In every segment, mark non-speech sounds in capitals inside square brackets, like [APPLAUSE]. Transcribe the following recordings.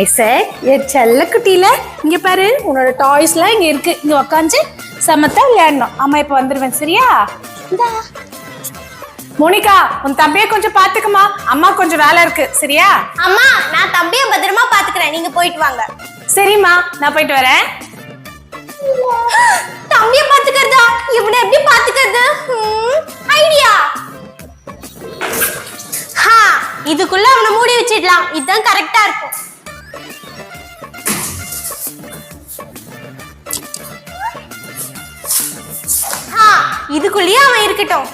Isaac என் செல்ல குட்டியில இங்க பாரு உன்னோட டாய்ஸ்லாம் இங்க இருக்கு. இங்க உக்காந்து சமத்தா விளையாடணும். அம்மா இப்ப வந்துருவேன் சரியா? இந்தா. மோனிகா உன் தம்பியை கொஞ்சம் பாத்துக்கமா அம்மா கொஞ்சம் வேலை இருக்கு சரியா? அம்மா நான் தம்பிய பத்திரமா பாத்துக்கிறேன். நீங்க போயிட்டு வாங்க. சரிம்மா நான் போயிட்டு வரேன். [GASPS] தம்பிய பாத்துக்கிறதா? இவனை எப்படி பாத்துக்கிறது? ஐடியா இதுக்குள்ள அவனை மூடி வச்சிடலாம். இதுதான் கரெக்டா இருக்கும். இதுக்குள்ளேயே அவன் இருக்கட்டும்.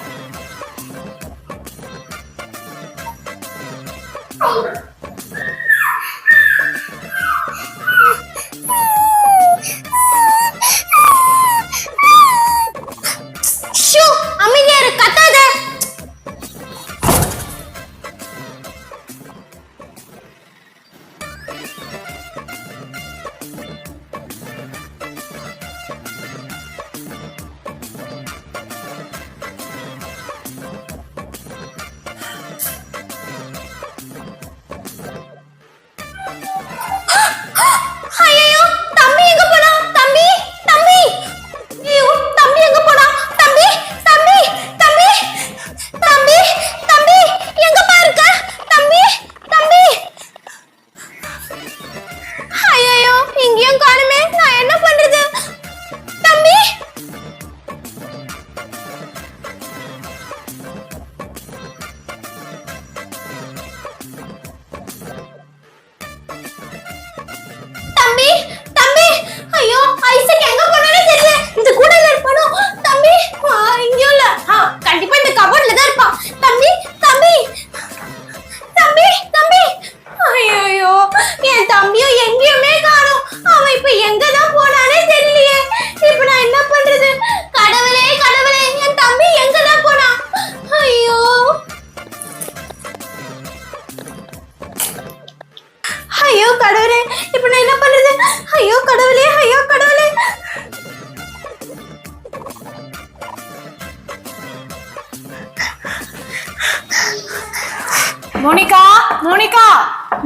Monica Monica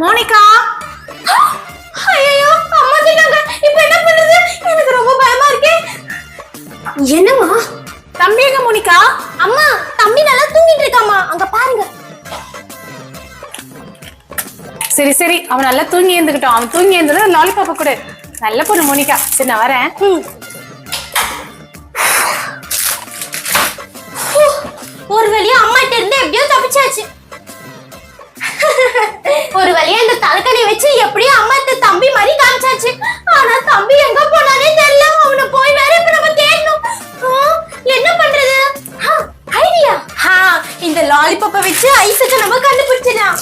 Monica. ஐயோ அம்மா திட்டாங்க இப்ப என்ன பண்றது? எனக்கு ரொம்ப பயமா இருக்கே. என்னம்மா? தம்பி எங்க மோனிகா? அம்மா தம்பி நல்லா தூங்கிட்டு இருக்காம்மா. அங்க பாருங்க. சரி சரி. அவன் நல்லா தூங்கி எழுந்துக்கிட்டோம் அவன் தூங்கி எழுந்ததும் லாலிபாப்ப கொடு. நல்ல பொண்ணு மோனிகா. சரி நான் வரேன். ஒரு வழியா அம்மா கிட்ட இருந்து எப்படியோ தப்பிச்சாச்சு. ஒரு வழியா இந்த தலைக்கணி வச்சு எப்படியோ அம்மா இந்த தம்பி மாதிரி காமிச்சாச்சு. ஆனா தம்பி எங்க போனானே தெரியல. அவனை போய் வேற இப்ப நம்ம தேடணும். என்ன பண்றது? ஐடியா. ஹா இந்த லாலிபப்பை வச்சு ஐசத்தை நம்ம கண்டுபிடிச்சிடலாம்.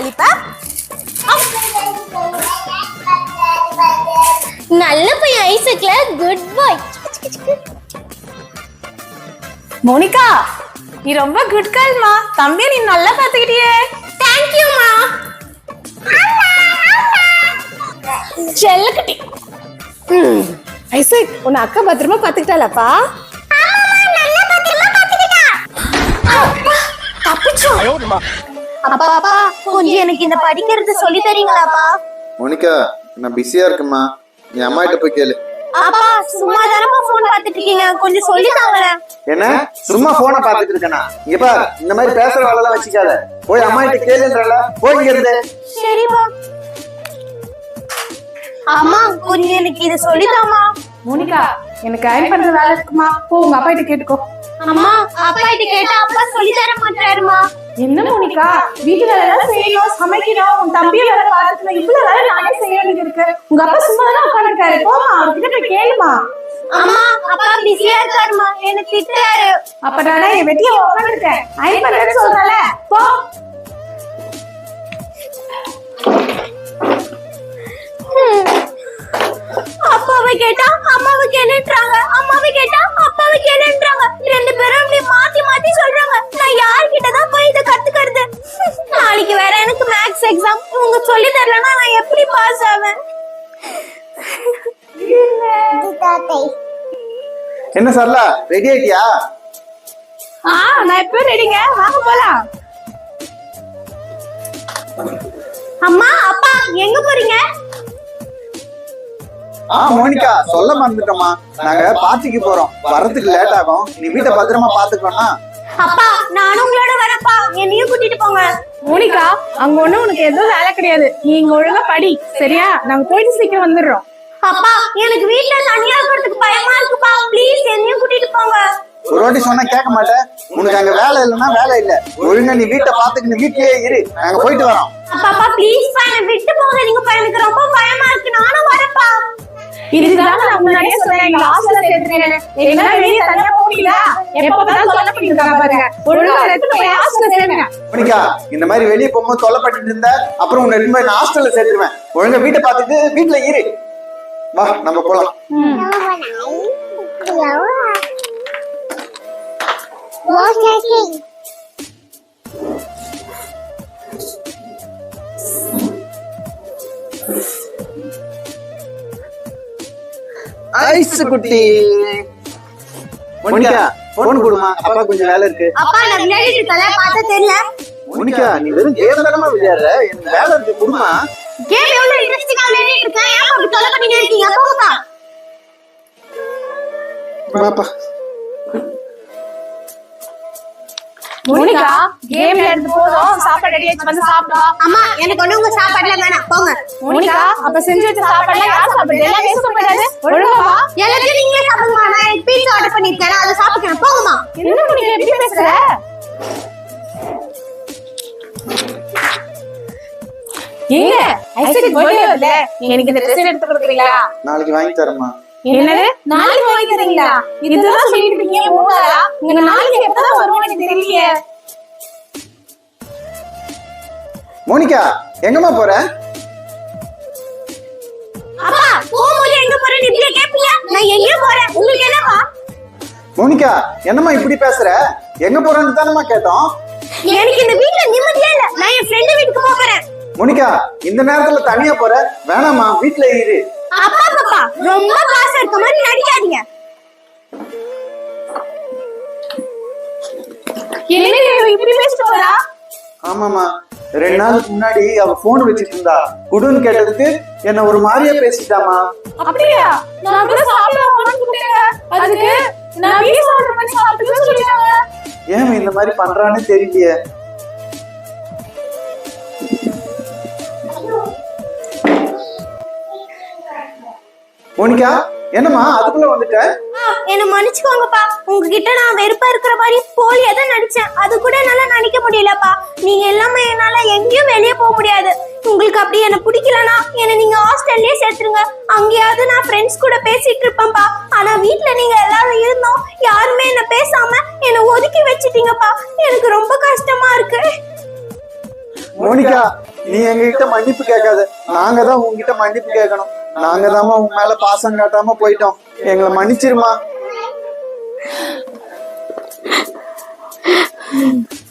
லாலிபாப். நல்ல பையன் ஐசக்ல. குட் பாய் மோனிகா நீ ரொம்ப குட் கேர்ள்மா தம்பியை நீ நல்லா பாத்துக்கிட்டியே தேங்க்யூமா செல்லக்குட்டி. ம், ஐசக் உன்னை அக்கா பத்திரமா பாத்துக்கிட்டாலப்பா தப்பிச்சோம். அப்பா அப்பா கொஞ்சம் எனக்கு இந்த படிக்கிறது சொல்லி தரீங்களாப்பா? மோனிகா நான் பிஸியா இருக்கேம்மா. நீ அம்மா கிட்ட போய் கேளு. அப்பா சும்மா தானப்பா போன் பார்த்துட்டு இருக்கீங்க. கொஞ்சம் சொல்லி தாங்களேன். என்ன? சும்மா போனை பார்த்துட்டு இருக்கேனா? இங்க பார் இந்த மாதிரி பேசுற வேலை வச்சுக்காத. போய் அம்மா கிட்ட கேளுன்றல போய் இங்க இருந்து. சரிப்பா அம்மா கொஞ்சம் எனக்கு இத சொல்லிதாமா மோனிகா எனக்கு அயன் பண்ற வேலை இருக்குமா? போ உங்க அப்பா கிட்ட கேட்டுக்கோ. அம்மா அப்பா கிட்ட கேட்டா அப்பா சொல்லி தர மாட்டாருமா? என்ன மோனிகா? வீட்டு வேலை எல்லாம் செய்யணும் சமைக்கணும் உன் தம்பியை வேலை பார்த்துக்கணும் இவ்வளவு வேலை நானே செய்ய வேண்டியது இருக்கு உங்க அப்பா சும்மா தான் உட்காந்துருக்காரு போமா அவர்கிட்ட போய் கேளுமா அம்மா அப்பா பிஸியா இருக்காருமா எனக்கு திட்டாரு அப்ப நானே என் வெட்டிய உட்காந்துருக்கேன் பண்றேன்னு சொல்றல போ. சொல்லி தரலன்னா நான் எப்படி பாஸ் ஆவேன்? என்ன சரலா ரெடி ஆயிட்டியா? ஆ நான் எப்ப ரெடிங்க வாங்க போலாம். அம்மா அப்பா எங்க போறீங்க? ஆ மோனிகா சொல்ல மறந்துட்டோமா நாங்க பார்ட்டிக்கு போறோம். வரதுக்கு லேட் ஆகும். நீ வீட்டை பத்திரமா பாத்துக்கோனா அப்பா நானும் உங்களோட வரப்பா என்னையும் கூட்டிட்டு போங்க. மோனிகா அங்க ஒண்ணு உனக்கு எதுவும் வேலை கிடையாது. நீ இங்க ஒழுங்கா படி சரியா? நாங்க போயிட்டு சீக்கிரம் வந்துடுறோம். அப்பா எனக்கு வீட்ல தனியா இருக்கிறதுக்கு பயமா இருக்குப்பா. ப்ளீஸ் என்னையும் கூட்டிட்டு போங்க. ஒரு வாட்டி சொன்னா கேட்க மாட்டேன். உனக்கு அங்க வேலை இல்லைன்னா வேலை இல்ல. ஒழுங்கா நீ வீட்டை பாத்துக்கிட்டு வீட்லயே இரு. நாங்க போயிட்டு வரோம். அப்பா அப்பா ப்ளீஸ் பா என்னை விட்டு போங்க. நீங்க பா, எனக்கு ரொம்ப பயமா இருக்கு. நானும் வரப்பா இதுதான் நான் முன்னாடியே சொன்னேன். எங்க ஹாஸ்டல்ல சேர்த்துறேன் எங்களால வெளியே தனியா போக முடியல. எப்ப பார்த்தாலும் இந்த மாதிரி வெளியே போகும்போது தொல்லைப்பட்டு இருந்த அப்புறம் உன்னை நான் ஹாஸ்டல்ல சேர்த்துருவேன் ஒழுங்கா வீட்டை பார்த்துட்டு வீட்டுல இரு. வா நம்ம போலாம். ஐஸ் குட்டி. மோனிகா போன் கொடுமா. அப்பா கொஞ்சம் வேலை இருக்கு. அப்பா நான் விளையாடிட்டு இருக்கல பார்த்தா தெரியல மோனிகா நீ வெறும் கேம் தானமா விளையாடுற. எனக்கு வேலை இருக்கு. கொடுமா. கேம் எவ்வளவு இன்ட்ரெஸ்டிங்கா விளையாடிட்டு இருக்கேன் ஏன் அப்படி தொலை பண்ணிட்டே இருக்கீங்க? போங்கப்பா பாப்பா மோனிகா கேம் சாப்பாடு ரெடி ஆயிடுச்சு. வந்து சாப்பிடலாம் அம்மா எனக்கு ஒண்ணு உங்க சாப்பாடுல வேணாம். போங்க. மோனிகா அப்ப செஞ்சு வச்ச சாப்பாடுலாம் யார் சாப்பிடுறது எல்லாம் வேஸ்ட் பண்ணாது ஒழுங்கா வா. எல்லாத்தையும் நீங்களே சாப்பிடுமா நான் எனக்கு பீட்சா ஆர்டர் பண்ணிருக்கேன் அதை என்ன மோனிகா எப்படி பேசுற? ஏங்க எனக்கு இந்த ட்ரெஸ் எடுத்து கொடுக்குறீங்களா? நாளைக்கு வாங்கி தரேம்மா. என்னது? நாளைக்கு வாங்கி தரீங்களா? இதுதான் சொல்லிட்டு இருக்கீங்க மூணு நாளா உங்க நாளைக்கு எப்பதான் வருவோம் எனக்கு தெரியலையே. மோனிகா எங்கம்மா போற? அப்பா போகும்போது எங்க போறேன்னு இப்படியே நான் மோனிகா என்னம்மா இப்படி பேசுற? எங்க போறேன்னு தானம்மா கேட்டோம். எனக்கு இந்த வீட்ல நிம்மதியே இல்ல. நான் என் ஃப்ரெண்ட் வீட்டுக்கு போறேன். மோனிகா இந்த நேரத்துல தனியா போற? வேணாம்மா வீட்ல இரு. அப்பா பாப்பா ரொம்ப காசு இருக்க மாதிரி நடிக்காதீங்க. என்ன இப்படி பேசிட்டு வரா? ஆமாமா ரெண்டு நாளுக்கு முன்னாடி அவ போன் வச்சிட்டு இருந்தா. குடுன்னு கேட்டதுக்கு என்ன ஒரு மாதிரியா பேசிட்டாமா அப்படியா? நான் கூட சாப்பிட கூப்பிட்டேங்க அதுக்கு நான் வீட்டு ஆர்டர் பண்ணி சாப்பிட்டுன்னு சொல்லிட்டாங்க. ஏன் இந்த மாதிரி பண்றான்னு தெரியலையே. மோனிகா என்னம்மா அதுக்குள்ள வந்துட்ட? என்ன மன்னிச்சுக்கோங்கப்பா. உங்ககிட்ட நான் வெறுப்பா இருக்கிற மாதிரி போலியா தான் நடிச்சேன். அது கூட என்னால நடிக்க முடியலப்பா. நீங்க எல்லாமே என்னால எங்கேயும் வெளியே போக முடியாது. உங்களுக்கு அப்படி என்ன பிடிக்கலனா என்ன நீங்க ஹாஸ்டல்லே சேர்த்துருங்க. அங்கேயாவது நான் ஃப்ரெண்ட்ஸ் கூட பேசிட்டு இருப்பேன்ப்பா ஆனா வீட்ல நீங்க எல்லாரும் இருந்தோம். யாருமே என்ன பேசாம என்ன ஒதுக்கி வச்சிட்டீங்கப்பா. எனக்கு ரொம்ப கஷ்டமா இருக்கு. மோனிகா நீ எங்ககிட்ட மன்னிப்பு கேட்காத. நாங்க தான் உங்ககிட்ட மன்னிப்பு கேட்கணும். நாங்க தாமா உன் மேல பாசம் காட்டாம போயிட்டோம். எங்களை மன்னிச்சிருமா? [LAUGHS]